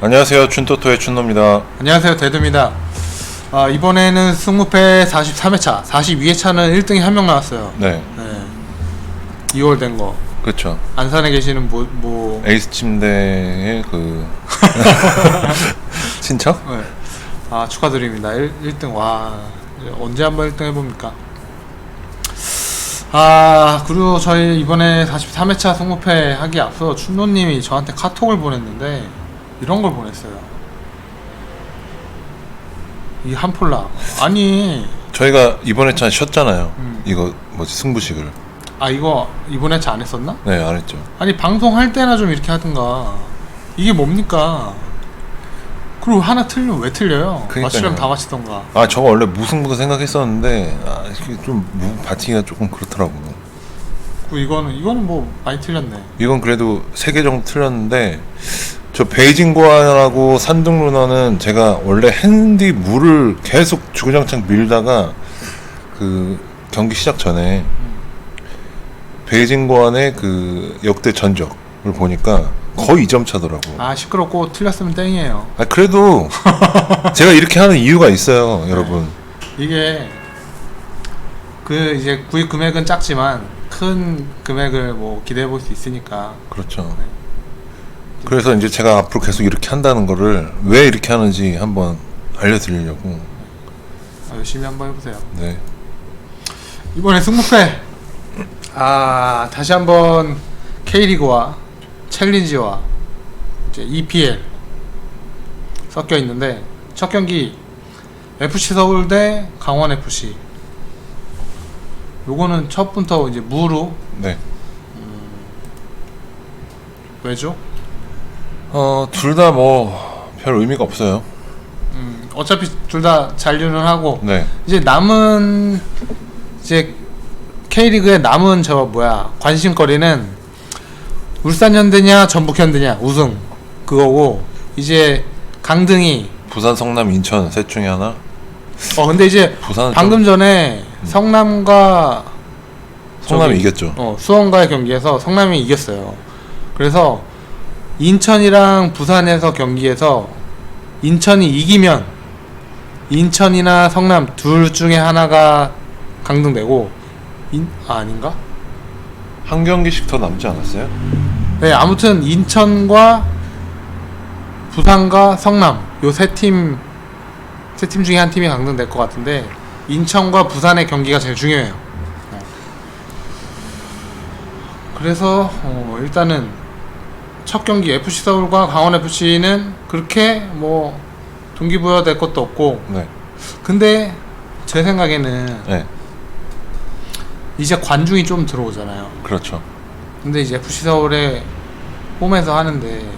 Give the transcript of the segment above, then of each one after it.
안녕하세요. 춘토토의 춘노입니다. 안녕하세요 대두입니다 아, 이번에는 승무패 43회차 42회차는 1등이 한 명 나왔어요 네, 네. 2월 된 거 그렇죠. 안산에 계시는 뭐, 뭐 에이스 침대의 그 친척? 네. 아 축하드립니다 1, 1등 와 언제 한번 1등 해 봅니까 아 그리고 저희 이번에 43회차 승무패 하기 앞서 춘노님이 저한테 카톡을 보냈는데 이런 걸 보냈어요 이 한폴라 아니 저희가 이번에 참 쉬었잖아요. 음. 이거 뭐지 승부식을. 아 이거 이번 회차 안 했었나? 네, 안 했죠. 아니 방송할 때나 좀 이렇게 하든가 이게 뭡니까 그리고 하나 틀리면 왜 틀려요 그러니까요. 맞추려면 다 맞히던가 아, 저거 원래 무승부도 생각했었는데 아, 이게 좀 무, 바티기가 조금 그렇더라고. 그 이거는 이거는 뭐 많이 틀렸네 이건 그래도 세 개 정도 틀렸는데 저 베이징 고안하고 산둥 루너는 제가 원래 핸디 물을 계속 주구장창 밀다가 그 경기 시작 전에 베이징 고안의 그 역대 전적을 보니까 거의 2점 차더라고. 아 시끄럽고 틀렸으면 땡이에요 아 그래도 제가 이렇게 하는 이유가 있어요, 여러분. 이게 그 이제 구입 금액은 작지만 큰 금액을 뭐 기대해 볼 수 있으니까 그렇죠. 그래서 이제 제가 앞으로 계속 이렇게 한다는 거를 왜 이렇게 하는지 한번 알려드리려고. 아, 열심히 한번 해보세요 네. 이번에 승무패 아 다시 한번 K리그와 챌린지와 이제 EPL 섞여 있는데 첫 경기 FC 서울 대 강원 FC 요거는 첫부터 이제 무로 네. 왜죠? 어, 둘 다 뭐 별 의미가 없어요. 음, 어차피 둘 다 잔류는 하고 네. 이제 남은 이제 K리그의 남은 저 뭐야 관심거리는 울산 현대냐 전북 현대냐 우승 그거고 이제 강등이 부산, 성남, 인천 셋 중에 하나. 어 근데 이제 부산은 방금 전에 성남과 좀 성남이 저기, 이겼죠. 어 수원과의 경기에서 성남이 이겼어요. 그래서 인천이랑 부산에서 경기에서 인천이 이기면 인천이나 성남 둘 중에 하나가 강등되고 인, 아, 아닌가? 한 경기씩 더 남지 않았어요? 네 아무튼 인천과 부산과 성남 요 세 팀 세 팀 중에 한 팀이 강등될 것 같은데 인천과 부산의 경기가 제일 중요해요. 네. 그래서 어, 일단은 첫 경기 FC 서울과 강원 FC는 그렇게 뭐 동기부여 될 것도 없고 네. 근데 제 생각에는 네. 이제 관중이 좀 들어오잖아요. 그렇죠. 근데 이제 FC 서울에 홈에서 하는데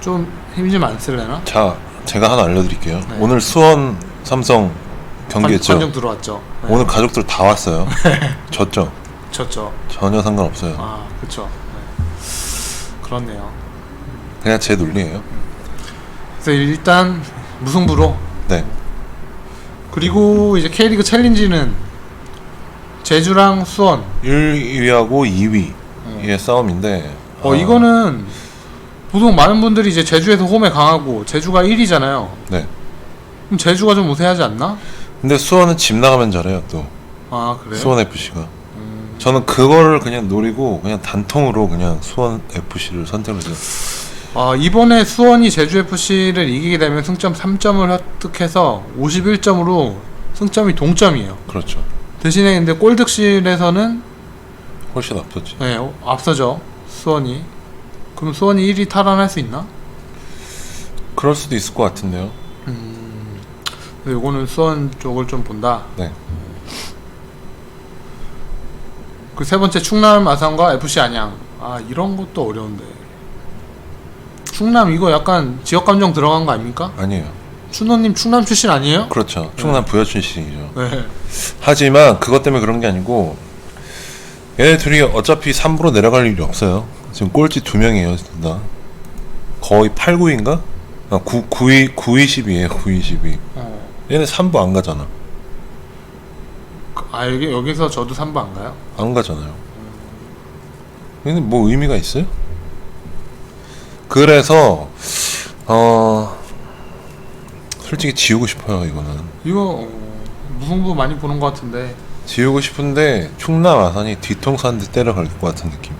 좀 힘 좀 안 쓸래나? 자, 제가 하나 알려드릴게요. 네. 오늘 수원 삼성 경기했죠. 관, 중 들어왔죠. 네. 오늘 가족들 다 왔어요. 졌죠. 졌죠. 전혀 상관없어요. 아, 그렇죠. 네. 그렇네요. 그냥 제 논리예요. 그래서 일단 무승부로 네. 그리고 이제 K리그 챌린지는 제주랑 수원. 1위하고 2위의 싸움인데 어 아, 이거는 보통 많은 분들이 이제 제주에서 홈에 강하고 제주가 1위잖아요. 네. 그럼 제주가 좀 우세하지 않나? 근데 수원은 집 나가면 잘해요, 또. 아 그래요? 수원 FC가. 음, 저는 그거를 그냥 노리고 그냥 단통으로 그냥 수원 FC를 선택을 해요. 아 이번에 수원이 제주 FC를 이기게 되면 승점 3점을 획득해서 51점으로 승점이 동점이에요. 그렇죠. 대신에 근데 골득실에서는 훨씬 앞섰지. 네, 어, 앞서죠 수원이. 그럼 수원이 1위 탈환할 수 있나? 그럴 수도 있을 것 같은데요. 근데 이거는 수원 쪽을 좀 본다. 네. 그 세 번째 충남 아산과 FC 안양. 아 이런 것도 어려운데. 충남 이거 약간 지역 감정 들어간 거 아닙니까? 아니에요. 춘호님 충남 출신 아니에요? 그렇죠. 충남 부여 출신이죠. 네. 하지만 그것 때문에 그런 게 아니고 얘네 둘이 어차피 3부로 내려갈 일이 없어요. 지금 꼴찌 두 명이에요, 둘 다. 거의 8, 9인가? 아, 9, 9위, 9위, 10위에요, 9위, 10위. 어. 얘네 3부 안 가잖아. 아 여기 여기서 저도 3부 안 가요? 안 가잖아요. 얘는 뭐 의미가 있어요? 그래서 어 솔직히 지우고 싶어요 이거는 이거 어, 무승부 많이 보는 것 같은데 지우고 싶은데 충남 아산이 뒤통수 한 대 때려갈 것 같은 느낌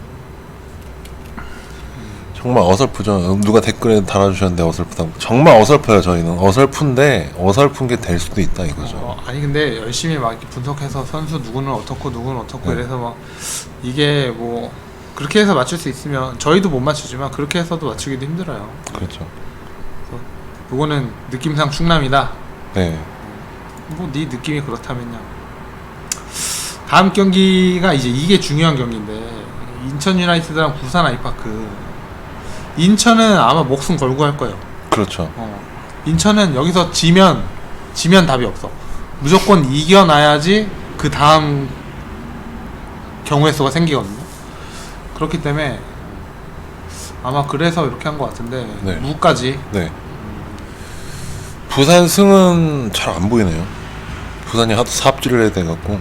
정말 어설프죠 누가 댓글에 달아주셨는데 어설프다고 정말 어설퍼요 저희는 어설픈데 어설픈 게 될 수도 있다 이거죠 어, 아니 근데 열심히 막 이렇게 분석해서 선수 누구는 어떻고 누구는 어떻고 네. 이래서 막 이게 뭐 그렇게 해서 맞출 수 있으면 저희도 못 맞추지만 그렇게 해서도 맞추기도 힘들어요. 그렇죠 요거는 느낌상 충남이다. 네 뭐네 느낌이 그렇다면요. 다음 경기가 이제 이게 중요한 경기인데 인천 유나이티드랑 부산 아이파크. 인천은 아마 목숨 걸고 할 거예요. 그렇죠 어. 인천은 여기서 지면 지면 답이 없어. 무조건 이겨놔야지 그 다음 경우의 수가 생기거든요. 그렇기 때문에 아마 그래서 이렇게 한 것 같은데 네. 무까지 네 부산 승은 잘 안 보이네요 부산이 하도 삽질을 해야 돼갖고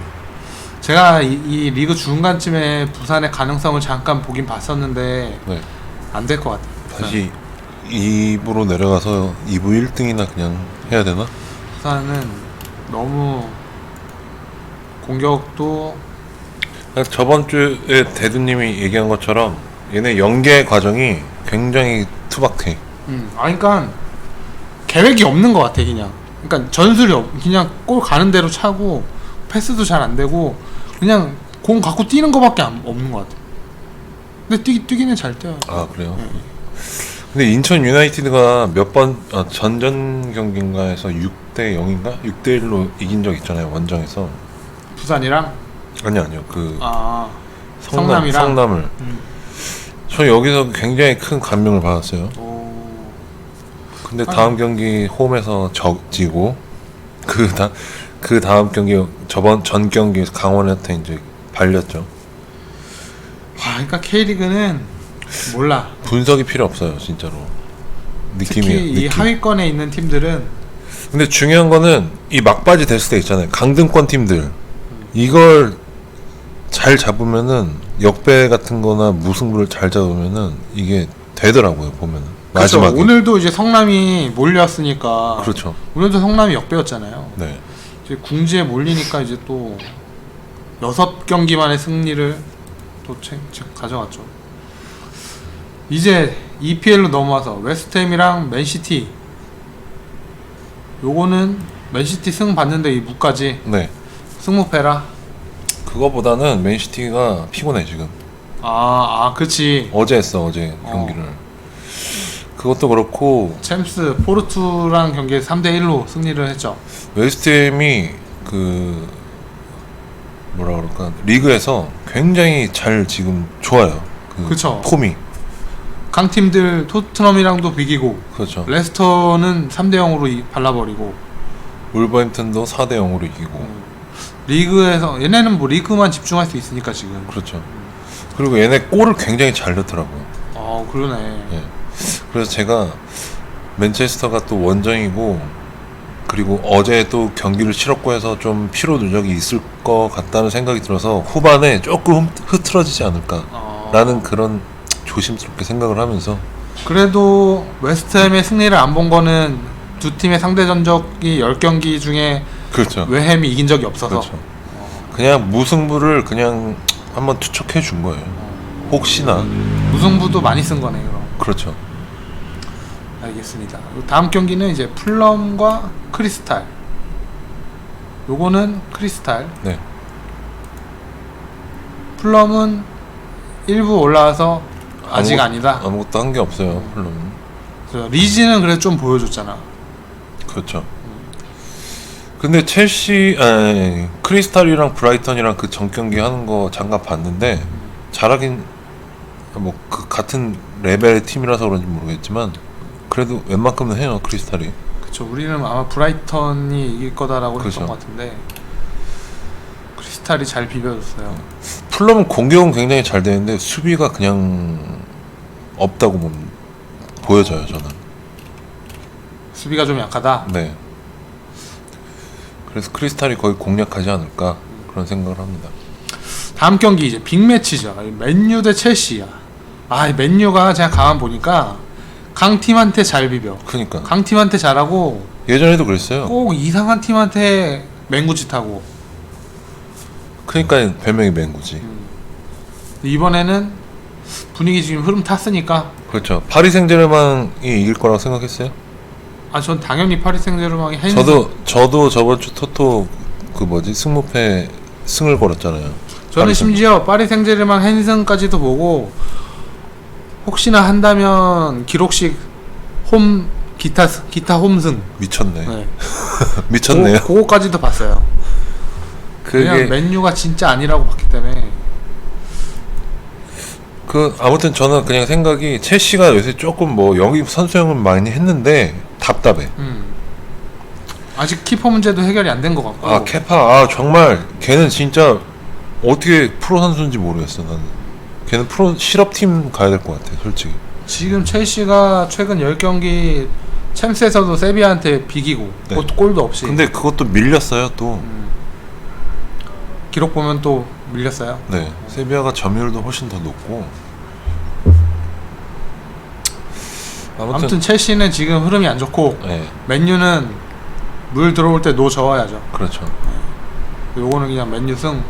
제가 이, 이 리그 중간쯤에 부산의 가능성을 잠깐 보긴 봤었는데 네 안 될 것 같아요. 다시 2부로 내려가서 2부 1등이나 그냥 해야 되나? 부산은 너무 공격도 저번 주에 대두님이 얘기한 것처럼 얘네 연계 과정이 굉장히 투박해. 음, 아, 그러니까 계획이 없는 것 같아 그냥. 그러니까 전술이 없, 그냥 골 가는 대로 차고 패스도 잘 안 되고 그냥 공 갖고 뛰는 거밖에 안, 없는 것 같아. 근데 뛰, 뛰기는 잘 뛰어요. 아 그래요? 근데 인천 유나이티드가 몇번 아, 전전 경기인가에서 6대 0인가 6대 1로 이긴 적 있잖아요 원정에서. 부산이랑 아니 아니요 그 아 성남 성남이랑? 성남을. 음. 저 여기서 굉장히 큰 감명을 받았어요. 오, 근데 다음 경기 홈에서 적지고 그 다그 그 다음 경기 저번 전 경기에서 강원한테 이제 발렸죠. 아, 그러니까 K리그는 몰라. 분석이 필요 없어요, 진짜로. 느낌이에요. 특히 이 느낌. 하위권에 있는 팀들은 근데 중요한 거는 이 막바지 됐을 때 있잖아요. 강등권 팀들 이걸 잘 잡으면은 역배 같은 거나 무승부를 잘 잡으면은 이게 되더라고요, 보면은. 그렇죠. 마지막에. 오늘도 이제 성남이 몰려왔으니까 그렇죠. 오늘도 성남이 역배였잖아요. 네. 이제 궁지에 몰리니까 이제 또 여섯 경기만의 승리를 또 채, 채- 가져갔죠. 이제 EPL로 넘어와서 웨스트햄이랑 맨시티. 요거는 맨시티 승 봤는데 이 무까지 네. 승무패라. 그거보다는 맨시티가 피곤해 지금. 아, 아, 그치. 어제 했어, 어제 어. 경기를. 그것도 그렇고 챔스 포르투랑 경기에 3대 1로 승리를 했죠. 웨스트햄이 그 뭐라 그럴까 리그에서 굉장히 잘 지금 좋아요. 그 그쵸. 폼이 강팀들 토트넘이랑도 비기고 그렇죠. 레스터는 3대 0으로 이, 발라버리고 울버햄튼도 4대 0으로 이기고 음. 리그에서 얘네는 뭐 리그만 집중할 수 있으니까 지금. 그렇죠. 그리고 얘네 골을 굉장히 잘 넣더라고요. 아 그러네. 예. 그래서 제가 맨체스터가 또 원정이고 그리고 어제 또 경기를 치렀고 해서 좀 피로 누적이 있을 것 같다는 생각이 들어서 후반에 조금 흐트러지지 않을까 어, 라는 그런 조심스럽게 생각을 하면서 그래도 웨스트햄의 승리를 안 본 거는 두 팀의 상대 전적이 10경기 중에 그렇죠. 웨햄이 이긴 적이 없어서 그렇죠. 그냥 무승부를 그냥 한번 투척해 준 거예요. 혹시나 무승부도 많이 쓴 거네 그럼. 그렇죠. 알겠습니다. 다음 경기는 이제 플럼과 크리스탈. 요거는 크리스탈. 네. 플럼은 1부 올라와서 아직 아무것- 아니다. 아무것도 한 게 없어요. 그래서 리즈는 그래도 좀 보여줬잖아. 그렇죠. 근데 첼시 아니, 크리스탈이랑 브라이턴이랑 그 전 경기 하는 거 잠깐 봤는데 잘하긴 뭐 그 같은 레벨의 팀이라서 그런지 모르겠지만 그래도 웬만큼은 해요 크리스탈이. 그쵸. 우리는 아마 브라이턴이 이길 거다라고 그쵸. 했던 것 같은데 크리스탈이 잘 비벼줬어요. 플럼은 공격은 굉장히 잘 되는데 수비가 그냥 없다고 보- 보여져요 저는. 수비가 좀 약하다. 네. 그래서 크리스탈이 거의 공략하지 않을까 그런 생각을 합니다. 다음 경기 이제 빅매치죠. 맨유 대 첼시야. 아, 이 맨유가 제가 가만 보니까 강팀한테 잘 비벼. 그니까 강팀한테 잘하고 예전에도 그랬어요. 꼭 이상한 팀한테 맹구짓하고 그니까 별명이 맹구지. 이번에는 분위기 지금 흐름 탔으니까 그렇죠. 파리 생제르맹이 이길 거라고 생각했어요? 아 전 당연히 파리 생제르맹이 헨 저도 저도 저번 주 토토 그 뭐지 승무패 승을 걸었잖아요. 저는 파리 심지어 파리 생제르맹 헨승까지도 보고 혹시나 한다면 기록식 홈 기타 기타 홈승 미쳤네. 네. 미쳤네요. 그, 그거까지도 봤어요. 그냥 맨유가 진짜 아니라고 봤기 때문에 그 아무튼 저는 그냥 생각이 첼시가 요새 조금 뭐 영입 선수형을 많이 했는데 답답해. 음. 아직 키퍼 문제도 해결이 안 된 것 같고 아 케파 아 정말 걔는 진짜 어떻게 프로 선수인지 모르겠어 나는. 걔는 프로 실업팀 가야 될 것 같아 솔직히. 지금 첼시가 최근 10경기 챔스에서도 세비야한테 비기고 네. 그것도 골도 없이 근데 그것도 밀렸어요 또. 음. 기록 보면 또 밀렸어요. 네 세비야가 점유율도 훨씬 더 높고. 아무튼, 아무튼 첼시는 지금 흐름이 안 좋고 네 맨유는 물 들어올 때 노 저어야죠. 그렇죠. 요거는 그냥 맨유 승.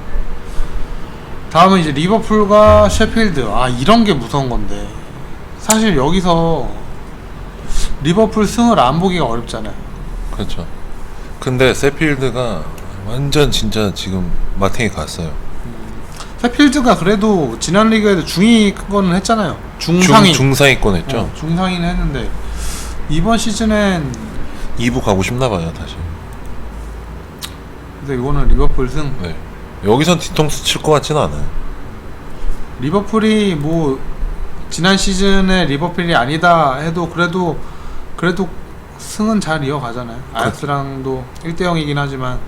다음은 이제 리버풀과 셰필드. 아 이런 게 무서운 건데 사실 여기서 리버풀 승을 안 보기가 어렵잖아요. 그렇죠. 근데 세필드가 완전 진짜 지금 마탱이 갔어요. 셰필드가 그래도 지난 리그에도 중위권은 했잖아요. 중, 중상위. 중상위권 했죠. 어, 중상위는 했는데 이번 시즌엔 2부 가고 싶나 봐요, 다시. 근데 이거는 리버풀 승. 네. 여기선 뒤통수 칠 것 같지는 않아요. 리버풀이 뭐 지난 시즌에 리버풀이 아니다 해도 그래도 그래도 승은 잘 이어가잖아요. 아약스랑도 1대 0이긴 하지만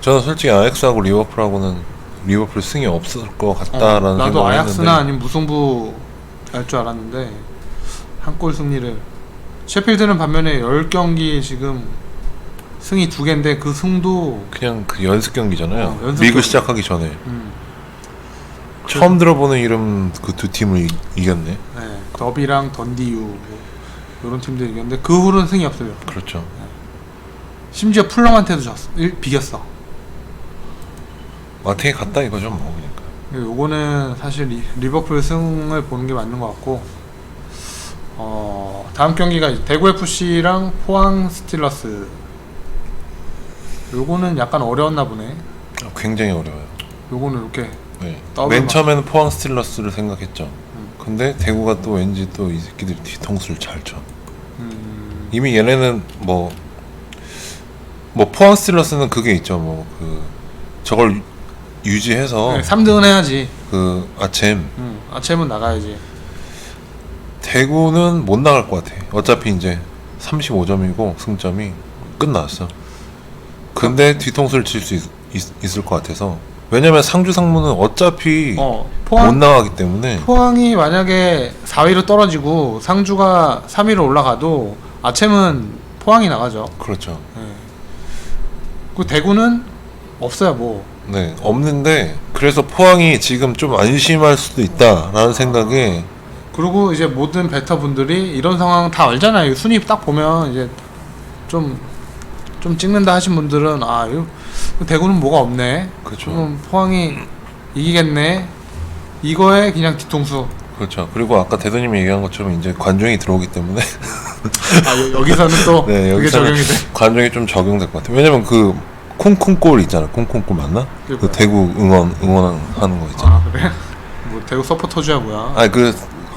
저는 솔직히 아약스하고 리버풀하고는 리버풀 승이 없을 것 어, 같다라는 나도 생각을 아약스나 아니면 무승부 할줄 알았는데 한 골 승리를 셰필드는 반면에 10경기 지금 승이 두 개인데 그 승도 그냥 그 연습 경기잖아요. 어, 연습 리그 경기. 시작하기 전에 음, 처음 들어보는 이름 그 두 팀을 이, 이겼네. 네, 더비랑 던디유 이런 팀들이 이겼는데 그 후로는 승이 없어요. 그렇죠. 심지어 풀럼한테도 졌어. 일- 비겼어. 마탱이 갔다 이거죠, 뭐 그러니까. 근데 요거는 사실 리, 리버풀 승을 보는 게 맞는 것 같고 어 다음 경기가 이제 대구 FC랑 포항 스틸러스 요거는 약간 어려웠나 보네 아, 굉장히 어려워요. 요거는 이렇게 네. 더블 맨 막- 처음에는 포항 스틸러스를 생각했죠. 음. 근데 대구가 또 왠지 또 이 새끼들이 뒤통수를 잘 쳐. 음, 이미 얘네는 뭐, 뭐 포항 스틸러스는 그게 있죠. 뭐 그 저걸 유- 유지해서 네, 3등은 해야지 그 아챔 음, 아침은 나가야지 대구는 못 나갈 것 같아. 어차피 이제 35점이고 승점이 끝났어. 근데 뒤통수를 칠 수 있을 것 같아서 왜냐면 상주 상무는 어차피 어못 포항 나가기 때문에 포항이 만약에 4위로 떨어지고 상주가 3위로 올라가도 아침은 포항이 나가죠 그렇죠. 네. 그 대구는 없어요 뭐 네 없는데 그래서 포항이 지금 좀 안심할 수도 있다라는 생각에 그리고 이제 모든 베터 분들이 이런 상황 다 알잖아요. 순위 딱 보면 이제 좀, 좀 찍는다 하신 분들은 아, 이거 대구는 뭐가 없네. 그렇죠. 그럼 포항이 이기겠네. 이거에 그냥 뒤통수. 그렇죠. 그리고 아까 대도님이 얘기한 것처럼 이제 관중이 들어오기 때문에 아, 여- 여기서는 또 네 그게 여기서 적용이 돼. 관중이 좀 적용될 것 같아요. 왜냐면 그 콩콩골 있잖아. 콩콩골 맞나? 그게 그 뭐야? 대구 응원 응원하는 거 있잖아. 아, 그래? 뭐 대구 서포터즈야 뭐야? 아니 그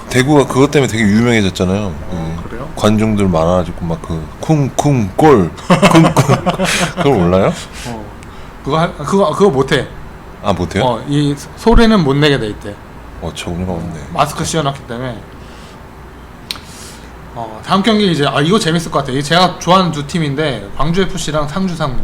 대구가 그것 때문에 되게 유명해졌잖아요. 어, 그 그래요? 관중들 많아가지고 막 그 쿵쿵골 쿵쿵 그걸 몰라요? 어. 그거 할, 그거 그거 못 해. 아 못해요? 어, 이 소리는 못 내게 돼 있대. 어 적응가 없네. 마스크 씌워놨기 때문에 어, 다음 경기 이제 아 이거 재밌을 것 같아요. 이게 제가 좋아하는 두 팀인데 광주 FC랑 상주 상무.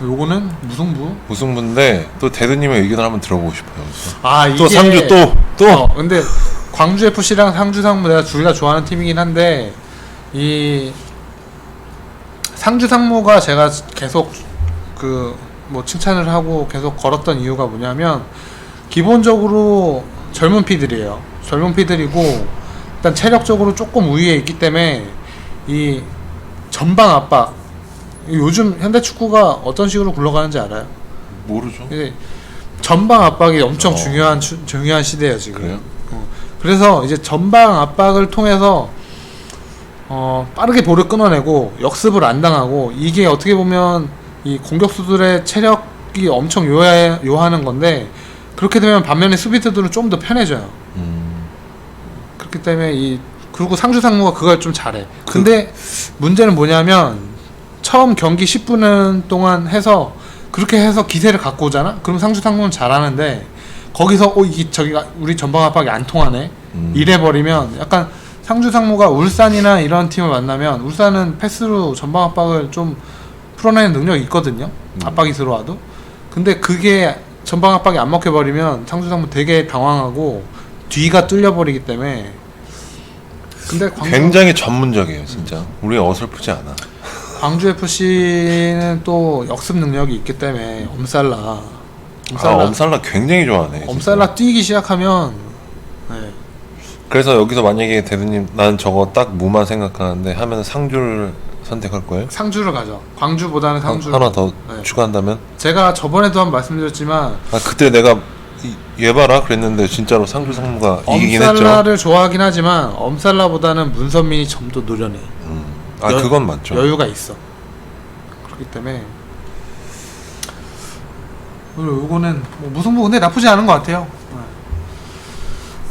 어, 요거는 무승부. 무승부인데 또 대도님의 의견을 한번 들어보고 싶어요. 아 이게 또 상주 또 또. 어, 근데 광주 FC랑 상주 상무 내가 둘 다 좋아하는 팀이긴 한데 이 상주 상무가 제가 계속 그 뭐 칭찬을 하고 계속 걸었던 이유가 뭐냐면 기본적으로 젊은 피들이에요. 젊은 피들이고 일단 체력적으로 조금 우위에 있기 때문에 이 전방 압박 요즘 현대 축구가 어떤 식으로 굴러가는지 알아요? 모르죠. 이제 전방 압박이 엄청 어. 중요한 추- 중요한 시대예요 지금. 그래요? 어. 그래서 이제 전방 압박을 통해서 어, 빠르게 볼을 끊어내고 역습을 안 당하고 이게 어떻게 보면 이 공격수들의 체력이 엄청 요하, 요하는 건데 그렇게 되면 반면에 수비수들은 좀 더 편해져요. 음, 그렇기 때문에 이 그리고 상주 상무가 그걸 좀 잘해. 근데 문제는 뭐냐면 처음 경기 10분 동안 해서 그렇게 해서 기세를 갖고 오잖아. 그럼 상주 상무는 잘하는데 거기서 어 이게 저기가 우리 전방 압박이 안 통하네. 음. 이래 버리면 약간 상주 상무가 울산이나 이런 팀을 만나면 울산은 패스로 전방 압박을 좀 풀어내는 능력이 있거든요. 음. 압박이 들어와도. 근데 그게 전방 압박이 안 먹혀 버리면 상주 상무 되게 당황하고 뒤가 뚫려 버리기 때문에 근데 광주, 굉장히 전문적이에요, 진짜. 우리 어설프지 않아. 광주 FC는 또 역습 능력이 있기 때문에 엄살라 아, 엄살라 엄살라 굉장히 좋아하네. 진짜. 엄살라 뛰기 시작하면 네. 그래서 여기서 만약에 대두님 난 저거 딱 무만 생각하는데 하면 상주를 선택할 거예요? 상주를 가죠. 광주보다는 한- 상주. 하나 더 네. 추가한다면? 제가 저번에도 한번 말씀드렸지만 아 그때 내가 봐라 그랬는데 진짜로 상주 상무가 이기긴 했죠. 엄살라를 좋아하긴 하지만 엄살라보다는 문선민이 좀더 노련해. 음. 아 여- 그건 맞죠. 여유가 있어. 그렇기 때문에 요거는 뭐 무승부 근데 나쁘지 않은 것 같아요. 네.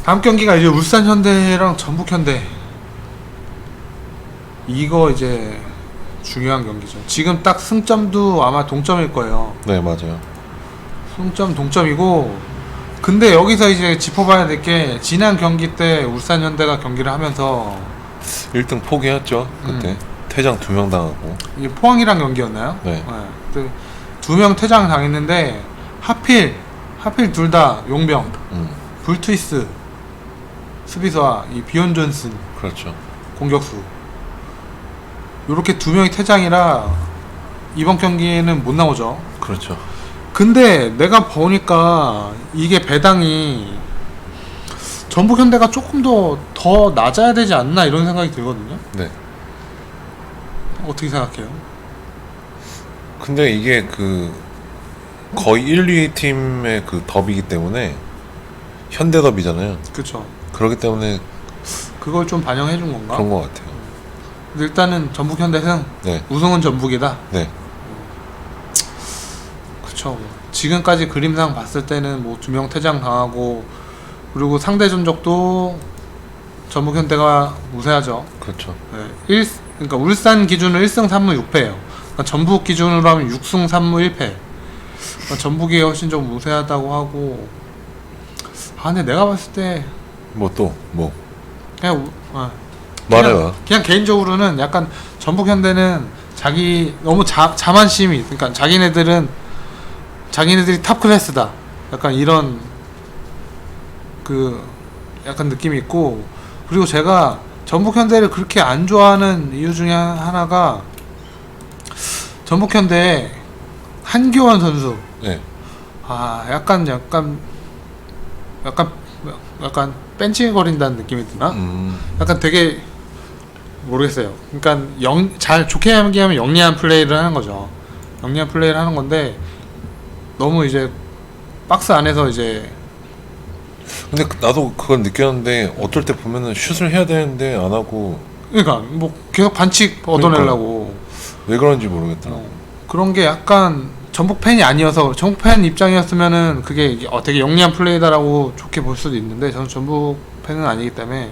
다음 경기가 이제 울산 현대랑 전북 현대. 이거 이제 중요한 경기죠. 지금 딱 승점도 아마 동점일 거예요. 네 맞아요. 승점 동점이고 근데 여기서 이제 짚어봐야 될 게 지난 경기 때 울산 현대가 경기를 하면서 1등 포기했죠 그때 음. 퇴장 두 명 당하고. 이게 포항이랑 경기였나요? 네. 두명 퇴장 당했는데 하필 하필 둘 다 용병 음 불트위스 수비수와 이 비온 존슨 그렇죠. 공격수 요렇게 두 명이 퇴장이라 이번 경기는 못 나오죠. 그렇죠. 근데 내가 보니까 이게 배당이 전북 현대가 조금 더 더 낮아야 되지 않나 이런 생각이 들거든요. 네. 어떻게 생각해요? 근데 이게 그 거의 1, 2위 팀의 그 더비기 때문에 현대 더비잖아요. 그렇죠. 그렇기 때문에 그걸 좀 반영해 준 건가? 그런 것 같아요. 근데 일단은 전북 현대 승 네, 우승은 전북이다. 네, 그쵸. 지금까지 그림상 봤을 때는 뭐 두 명 퇴장 당하고 그리고 상대 전적도 전북 현대가 우세하죠. 그렇죠. 네. 1, 그러니까 울산 기준으로 1승 3무 6패예요. 그러니까 전북 기준으로 하면 6승 3무 1패. 그러니까 전북이 훨씬 좀 우세하다고 하고 아 근데 내가 봤을 때 뭐 또 뭐 그냥 우, 아, 말해봐. 그냥, 그냥 개인적으로는 약간 전북 현대는 자기 너무 자, 자만심이 그러니까 자기네들은 자기네들이 탑 클래스다 약간 이런 그 약간 느낌이 있고 그리고 제가 전북 현대를 그렇게 안 좋아하는 이유 중에 하나가 전북 현대 한교원 선수 네, 아 약간 약간 약간 약간 뺀칭거린다는 느낌이 드나? 음, 약간 되게 모르겠어요. 그러니까 영, 잘 좋게 얘기하면 영리한 플레이를 하는 거죠. 영리한 플레이를 하는 건데 너무 이제 박스 안에서 이제 근데 그- 나도 그걸 느꼈는데 어떨 때 보면은 슛을 해야 되는데 안 하고 그러니까 뭐 계속 반칙 얻어내려고 왜 그런지 모르겠더라고. 어, 그런 게 약간 전북 팬이 아니어서 전북 팬 입장이었으면은 그게 이게 어, 되게 영리한 플레이다라고 좋게 볼 수도 있는데 저는 전북 팬은 아니기 때문에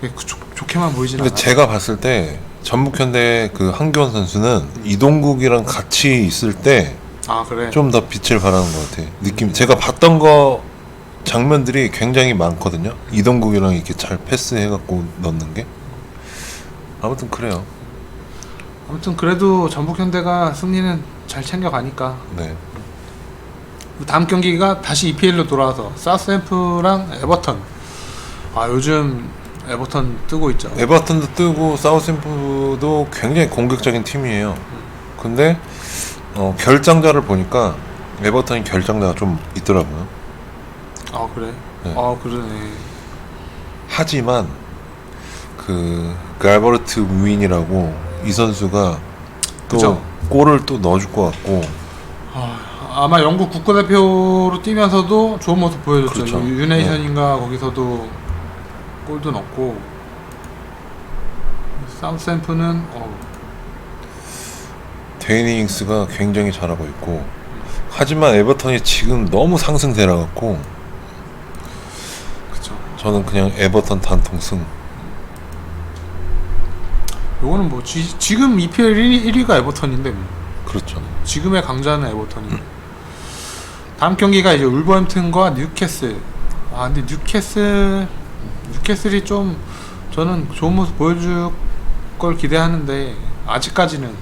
그게 그 좋, 좋게만 보이진 근데 않아요. 제가 봤을 때 전북현대 그 한교원 선수는 이동국이랑 같이 있을 때아 그래. 좀더 빛을 발하는 것 같아. 느낌. 제가 봤던 거 장면들이 굉장히 많거든요. 이동국이랑 이렇게 잘 패스해갖고 넣는 게. 아무튼 그래요. 아무튼 그래도 전북 현대가 승리는 잘 챙겨가니까 네. 다음 경기가 다시 EPL로 돌아와서 사우스햄프랑 에버턴. 아 요즘 에버턴 뜨고 있죠. 에버턴도 뜨고 사우스햄프도 굉장히 공격적인 팀이에요. 근데 어, 결장자를 보니까 에버턴이 결장자가 좀 있더라고요. 아 그래? 네. 아 그러네. 하지만 그 갈버트 무인이라고 이 선수가 또 그죠. 골을 또 넣어줄 것 같고 아마 영국 국가대표로 뛰면서도 좋은 모습 보여줬죠. 그렇죠. 유- 유네이션인가 거기서도 골도 넣고 사우스햄프는 어, 데이니 잉스가 굉장히 잘하고 있고 하지만 에버턴이 지금 너무 상승세라 갖고. 저는 그냥 에버턴 단통승 요거는 뭐 지, 지금 EPL 1위, 가 에버턴인데 뭐. 그렇죠. 지금의 강자는 에버턴인데 다음 경기가 이제 울버햄튼과 뉴캐슬 아 근데 뉴캐슬 뉴캐슬이 좀 저는 좋은 모습 보여줄 걸 기대하는데 아직까지는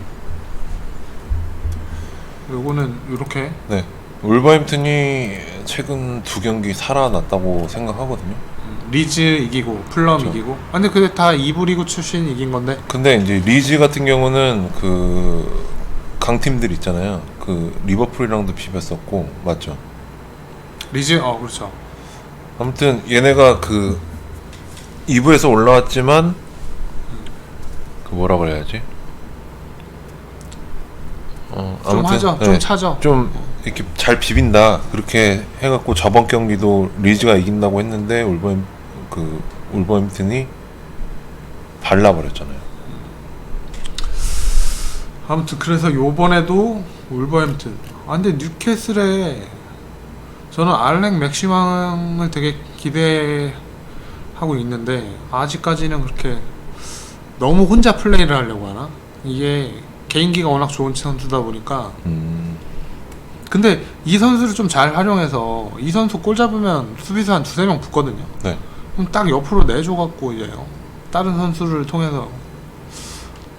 요거는 이렇게 네. 울버햄튼이 최근 두 경기 살아났다고 생각하거든요. 리즈 이기고 플럼 그렇죠. 이기고 아, 근데 그게 다 2부 리그 출신 이긴 건데 근데 이제 리즈 같은 경우는 그 강팀들 있잖아요. 그 리버풀이랑도 비볐었고 맞죠. 리즈 어 그렇죠 아무튼 얘네가 그 2부에서 올라왔지만 그 뭐라 그래야지? 어, 좀 하죠 좀 네, 차죠 좀 이렇게 잘 비빈다 그렇게 해갖고 저번 경기도 리즈가 이긴다고 했는데 울버햄 그 울버햄튼이 발라버렸잖아요. 아무튼 그래서 요번에도 울버햄튼. 아 근데 뉴캐슬에 저는 알렉 맥시망을 되게 기대하고 있는데 아직까지는 그렇게 너무 혼자 플레이를 하려고 하나? 이게 개인기가 워낙 좋은 선수다 보니까. 음, 근데 이 선수를 좀 잘 활용해서 이 선수 골 잡으면 수비수 한 두세 명 붙거든요. 네. 그럼 딱 옆으로 내줘갖고 이제 다른 선수를 통해서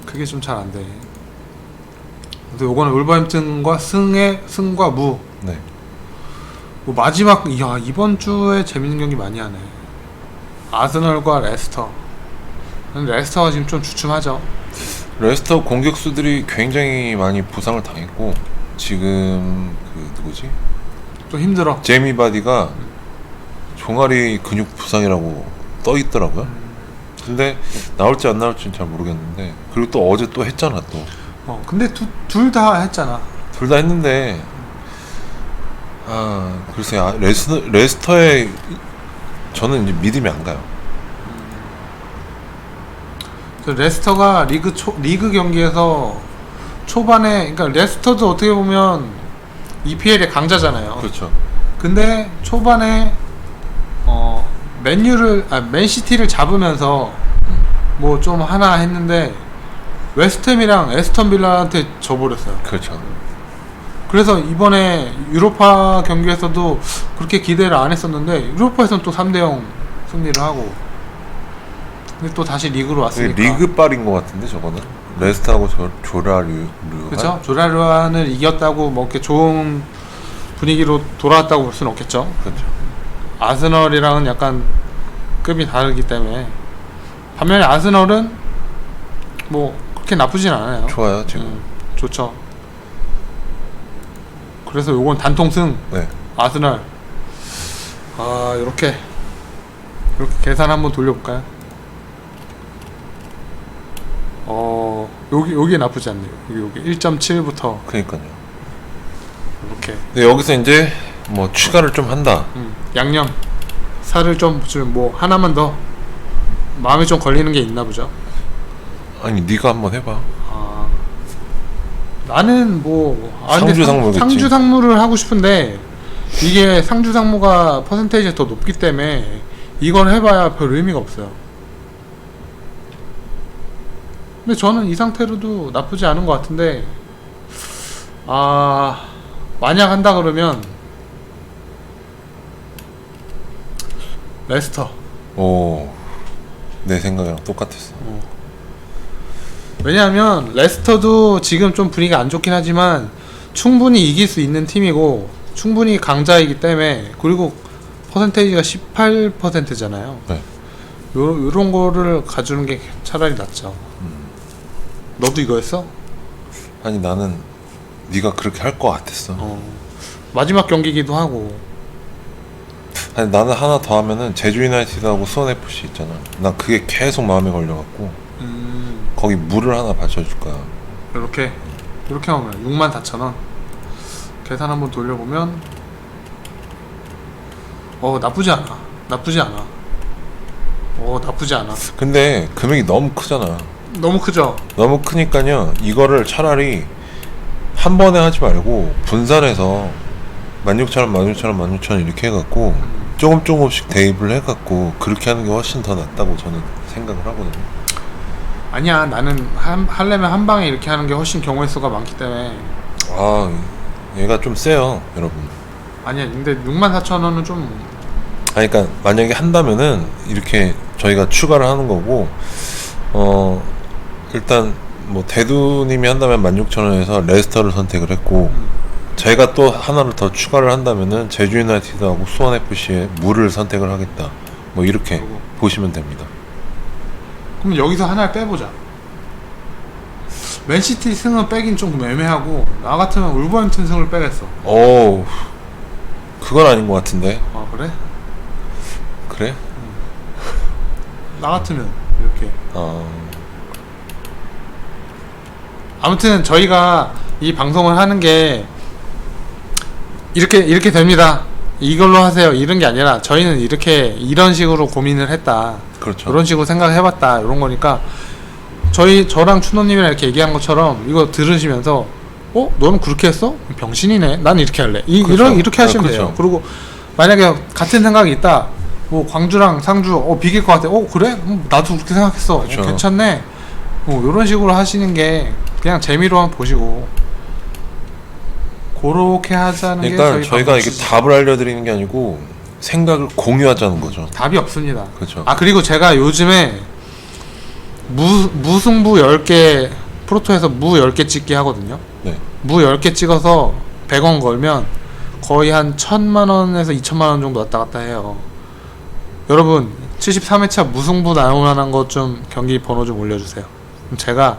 그게 좀 잘 안 돼. 근데 요거는 울버햄튼과 승의 승과 무. 네. 뭐 마지막 야 이번 주에 재밌는 경기 많이 하네. 아스널과 레스터. 레스터가 지금 좀 주춤하죠. 레스터 공격수들이 굉장히 많이 부상을 당했고 지금 그 누구지? 좀 힘들어. 제미 바디가 종아리 근육 부상이라고 떠 있더라고요. 근데 나올지 안 나올지는 잘 모르겠는데 그리고 또 어제 또 했잖아 또. 어 근데 둘 다 했잖아. 둘 다 했는데 아 글쎄 아, 레스 레스터에 저는 이제 믿음이 안 가요. 그래서 레스터가 리그 초 리그 경기에서 초반에 그러니까 레스터도 어떻게 보면 EPL의 강자잖아요. 그렇죠. 근데 초반에 어 맨유를 아 맨시티를 잡으면서 뭐 좀 하나 했는데 웨스트햄이랑 에스턴 빌라한테 져버렸어요. 그렇죠. 그래서 이번에 유로파 경기에서도 그렇게 기대를 안 했었는데 유로파에서는 또 3대 0 승리를 하고 근데 또 다시 리그로 왔으니까 리그 빨인 것 같은데 저거는 레스터하고 조, 조라류 그렇죠. 조라르안을 이겼다고 뭐 이렇게 좋은 분위기로 돌아왔다고 볼 수는 없겠죠. 그렇죠. 아스널이랑은 약간 급이 다르기 때문에 반면에 아스널은 뭐 그렇게 나쁘진 않아요. 좋아요 지금. 음, 좋죠. 그래서 요건 단통승 네. 아스널. 아 이렇게 이렇게 계산 한번 돌려볼까요? 어 여기 여기 나쁘지 않네요. 여기 여기 1.7부터 그러니까요. 이렇게 근데 여기서 이제 뭐 추가를 좀 한다. 음, 양념 살을 좀뭐 하나만 더 마음에 좀 걸리는 게 있나 보죠. 아니 네가 한번 해봐. 아, 나는 뭐 아, 근데 상주 상- 상무겠지. 상주 상무를 하고 싶은데 이게 상주 상무가 퍼센테이지가 더 높기 때문에 이걸 해봐야 별 의미가 없어요. 근데 저는 이 상태로도 나쁘지 않은 것 같은데 아 만약 한다 그러면 레스터 오. 내 생각이랑 똑같았어. 왜냐하면 레스터도 지금 좀 분위기가 안 좋긴 하지만 충분히 이길 수 있는 팀이고 충분히 강자이기 때문에 그리고 퍼센테이지가 18%잖아요. 네. 요, 요런 거를 가주는 게 차라리 낫죠. 너도 이거 했어? 아니 나는 네가 그렇게 할 것 같았어. 어. 마지막 경기기도 하고 아니, 나는 하나 더 하면은 제주 유나이티드하고 수원 FC 있잖아. 나 그게 계속 마음에 걸려갖고 음, 거기 물을 하나 받쳐줄 거야. 이렇게 이렇게 하면 6만 4천 원. 계산 한번 돌려보면 어 나쁘지 않아. 나쁘지 않아. 어 나쁘지 않아. 근데 금액이 너무 크잖아. 너무 크죠? 너무 크니까요. 이거를 차라리 한 번에 하지 말고 분산해서 16,000원, 16,000원, 16,000원 이렇게 해갖고 조금 조금씩 대입을 해갖고 그렇게 하는 게 훨씬 더 낫다고 저는 생각을 하거든요. 아니야 나는 한, 하려면 한 방에 이렇게 하는 게 훨씬 경우의 수가 많기 때문에 아, 얘가 좀 세요, 여러분. 아니야 근데 6만 4천 원은 좀 아니, 그러니까 만약에 한다면은 이렇게 저희가 추가를 하는 거고 어 일단 뭐 대두님이 한다면 16,000원에서 레스터를 선택을 했고 제가 또 하나를 더 추가를 한다면은 제주 유나이티드하고 수원 FC의 물을 선택을 하겠다. 뭐 이렇게 보시면 됩니다. 그럼 여기서 하나를 빼보자 맨시티 승은 빼긴 좀 애매하고 나 같으면 울버햄튼 승을 빼겠어 오, 그건 아닌 것 같은데. 아 그래? 그래? 나 같으면 이렇게 어, 아무튼 저희가 이 방송을 하는 게 이렇게 이렇게 됩니다. 이걸로 하세요. 이런 게 아니라 저희는 이렇게 이런 식으로 고민을 했다. 그렇죠. 이런 식으로 생각해봤다. 이런 거니까 저희 저랑 추노님이랑 이렇게 얘기한 것처럼 이거 들으시면서 어 너는 그렇게 했어? 병신이네. 난 이렇게 할래. 이, 그렇죠. 이런 이렇게 하시면 아, 그렇죠. 돼요. 그리고 만약에 같은 생각이 있다. 뭐 광주랑 상주 어 비길 것 같아. 어 그래? 음, 나도 그렇게 생각했어. 어, 그렇죠. 괜찮네. 뭐 이런 식으로 하시는 게 그냥 재미로 한번 보시고 그렇게 하자는 게 그러니까 저희 저희가 이게 방법이죠. 답을 알려드리는 게 아니고 생각을 공유하자는 거죠. 답이 없습니다. 그렇죠. 아 그리고 제가 요즘에 무 무승부 10개 프로토에서 무 10개 찍기 하거든요. 네. 무 10개 찍어서 100원 걸면 거의 한 1000만 원에서 2천만 원 정도 왔다 갔다 해요. 여러분 73회차 무승부 나올 만한 것 좀 경기 번호 좀 올려주세요. 그럼 제가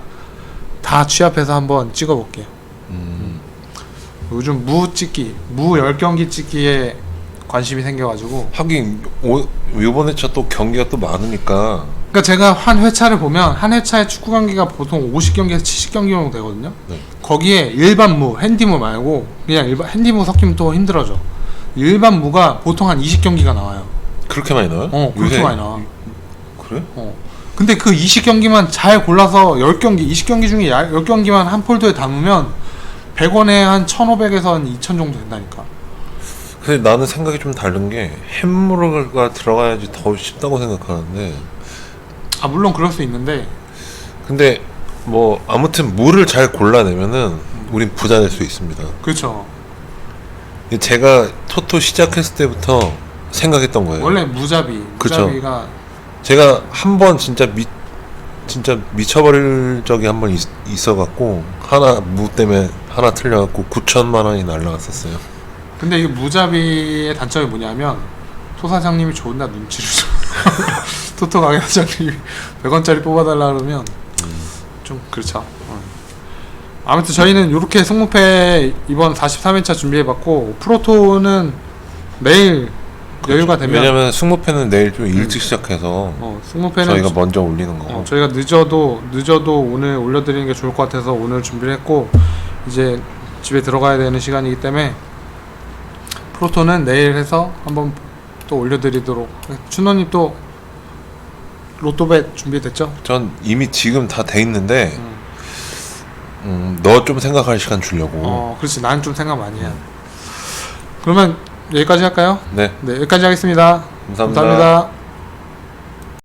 다 취합해서 한번 찍어볼게요. 음, 요즘 무 찍기, 무 10경기 찍기에 관심이 생겨가지고 하긴 오, 이번 회차 또 경기가 또 많으니까 그러니까 제가 한 회차를 보면 한 회차의 축구 경기가 보통 50경기에서 70경기 정도 되거든요. 네. 거기에 일반 무, 핸디무 말고 그냥 일반 핸디무 섞이면 또 힘들어져. 일반 무가 보통 한 20경기가 나와요. 그렇게 많이 나와요? 어, 그렇게 요새- 많이 나와. 그래? 어. 근데 그 20경기만 잘 골라서 10경기, 20경기 중에 10경기만 한 폴더에 담으면 100원에 한 1,500에서 한 2,000 정도 된다니까. 근데 나는 생각이 좀 다른 게 햄무르가 들어가야지 더 쉽다고 생각하는데 아, 물론 그럴 수 있는데 근데 뭐 아무튼 물을 잘 골라내면은 우린 부자 될 수 있습니다. 그렇죠. 제가 토토 시작했을 때부터 생각했던 거예요. 원래 무자비, 그쵸. 무자비가 제가 한 번 진짜 미 진짜 미쳐버릴 적이 한 번 있어갖고 하나 무 때문에 하나 틀려갖고 9천만 원이 날라갔었어요. 근데 이게 무자비의 단점이 뭐냐면 토 사장님이 존나 눈치를 줘. 토토 가게 사장님이 100원짜리 뽑아달라 그러면 좀 그렇죠. 어. 아무튼 저희는 이렇게 승무패 이번 43회차 준비해봤고 프로토는 내일 여유가 되면 왜냐면 승무패는 내일 좀 일찍 시작해서 어, 승무패는 저희가 먼저 올리는 거고. 어, 저희가 늦어도 늦어도 오늘 올려드리는 게 좋을 것 같아서 오늘 준비를 했고 이제 집에 들어가야 되는 시간이기 때문에 프로토는 내일 해서 한번 또 올려드리도록 춘호님 또 로또bet 준비됐죠? 전 이미 지금 다 돼 있는데 음. 음, 너좀 생각할 시간 주려고. 어 그렇지 난 좀 생각 많이 돼 그러면 여기까지 할까요? 네, 네 여기까지 하겠습니다 감사합니다. 감사합니다.